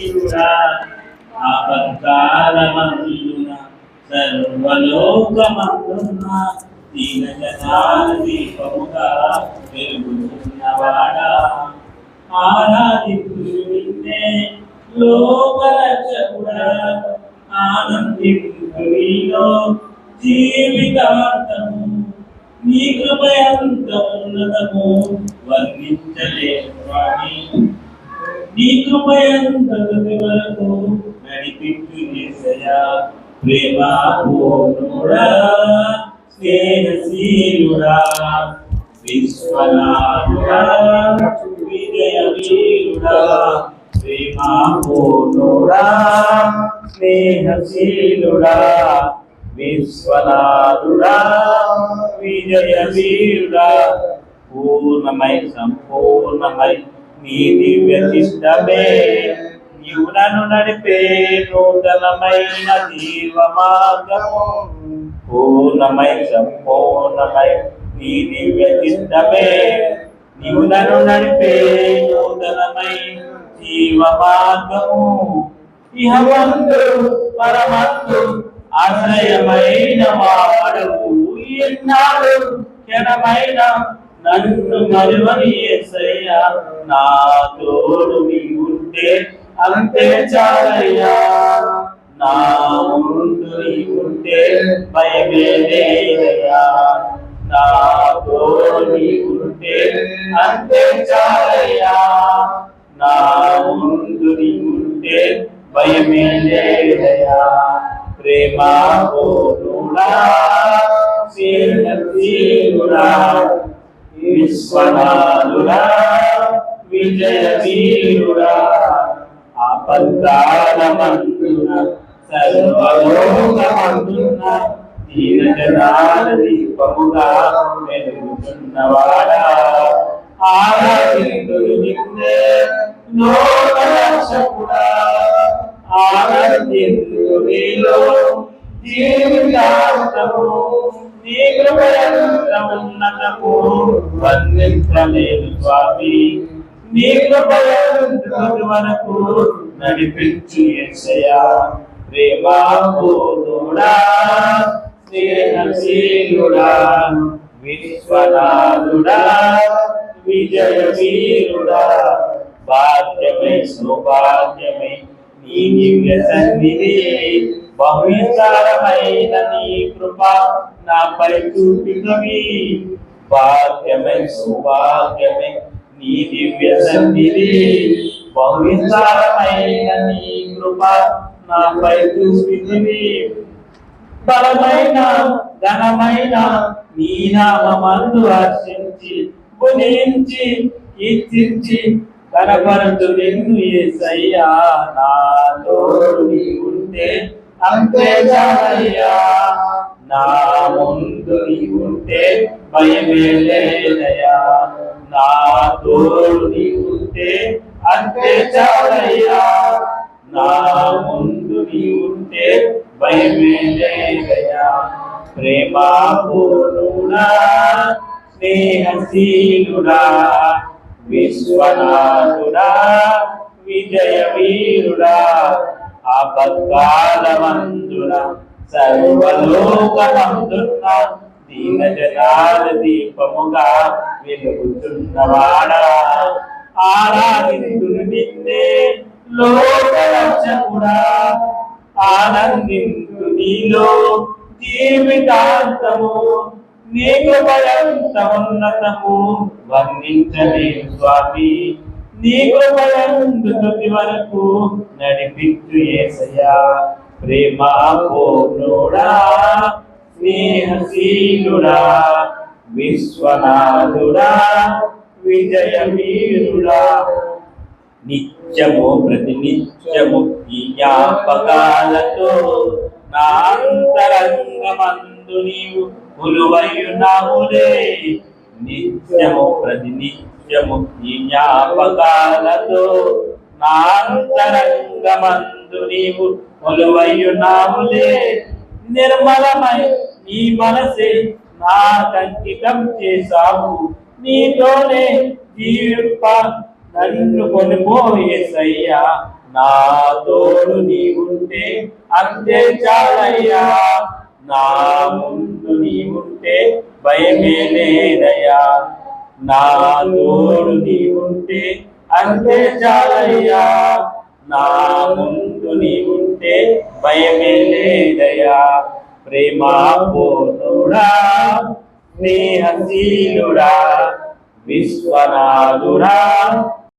వీరుడా ఆపత్కాలమందున సర్వలోకమందున దీన దీపముగా వెలుగుతున్నవాడా ఆరాధించు లోకరక్షకుడా. ఆనందించు జీవితాంతము. నీ కృపయంత ఉన్నతము వర్ణించలేము నీ కృపయంత వరకు నడిపించు యేసయ్యా. ప్రేమ పూర్ణుడా స్నేహశీలుడా విశ్వనాథుడా విజయ వీరుడా పూర్ణుడా స్నేహశీలుడా విశ్వనాథుడా విజయ పూర్ణమై సంపూర్ణమై నీ దివ్య చిత్తమే నీవు నన్ను నడిపే నూతనమైన జీవ మార్గము పూర్ణమై సంపూర్ణమై నీ దివ్య చిత్తమే నీవు నన్ను నడిపే నూతనమై జీవ మార్గము ఇహమందు పరమందు ఆశ్రయమైన వాడు ఎన్నాడు క్షణమైన నన్ను మరువని యేసయ్యా నా తోడు నీ ఉంటే అంతే చాలయ్యా. నా ముందు నీ ఉంటే భయమే లేదయ్యా. నా తోడు నీ ఉంటే అంతే చాలయ్యా. నా ముందు నీ ఉంటే భయమే లేదయ్యా. ప్రేమ పూర్ణుడా శ్రీహీనుడా విశ్వనాథుడా విజయ వీరుడా ఆపత్కాలమందున సర్వలోకమందున దీనజనాల దీపముగా వెలుగుతున్నవాడా. ఆరాధింతుడు నిన్నే నో ఉన్నతము వర్ణించలేదు స్వామి. నీ కృపయంత వరకు నడిపించు ఎసయా ప్రేమ స్నేహశీలుడా విశ్వనాథుడా విజయ వీరుడా భాగ్యమే సౌభాగ్యమే నీ దివ్య సన్నిధి బహువిస్తారమైన నీ కృప నాపై చూపినవి. భాగ్యమే సౌభాగ్యమే. నీ దివ్య సన్నిధి బహువిస్తారమైన నీ కృప నాపై చూపినవి బలమైన ఘనమైన నీ నామందు హర్షించి గుణించి కీర్తించి కనపరచు నిన్ను ఏసయ్యా. నా తోడు నీ ఉంటే అంతే చాలయ్యా నా ముందు నీ ఉంటే నా తోడు నీ ఉంటే అంతే చాలయ్యా. నా ముందు నీ ఉంటే భయమే లేదయ్యా స్నేహశీలుడా విశ్వనాథుడా విజయ వీరుడా ఆపత్కాలమందున సర్వలోకమందున దీపముగా వెలుగుతున్నవాడా ఆరాధించును నిన్నే లోకరక్షకుడా ఆనందించు నీలో జీవితాంతము నీకు భయంతమున్నతము వర్ణించలేను స్వామి నీకు భయం వరకు నడిపించు ఏసయా ప్రేమ పూర్ణుడా స్నేహశీలుడా విశ్వనాథుడా విజయవీరుడా. నిత్యము ప్రతినిత్యము ఈ జ్ఞాపకాలతో నా అంతరంగమందు నీవు కొలువయున్నావులే. నిత్యము ప్రతినిత్యము ఈ జ్ఞాపకాలతో నా అంతరంగమందు నీవు కొలువయ్యున్నావులే. నిర్మలమై నీ మనసే నా కంకితం చేశావు. నీతోనే జీవింప నన్ను కొనుపోయేసయ్యా నా తోడు నీవుంటే అంతే చాలయ్యా. నా ముందు నీవుంటే భయమే లేదయ్యా. నా తోడు నీవుంటే అంతే చాలయ్యా నా ముందు నీవుంటే భయమే లేదయ్యా. ప్రేమ పోతుడా స్నేహశీలుడా విశ్వనాథుడా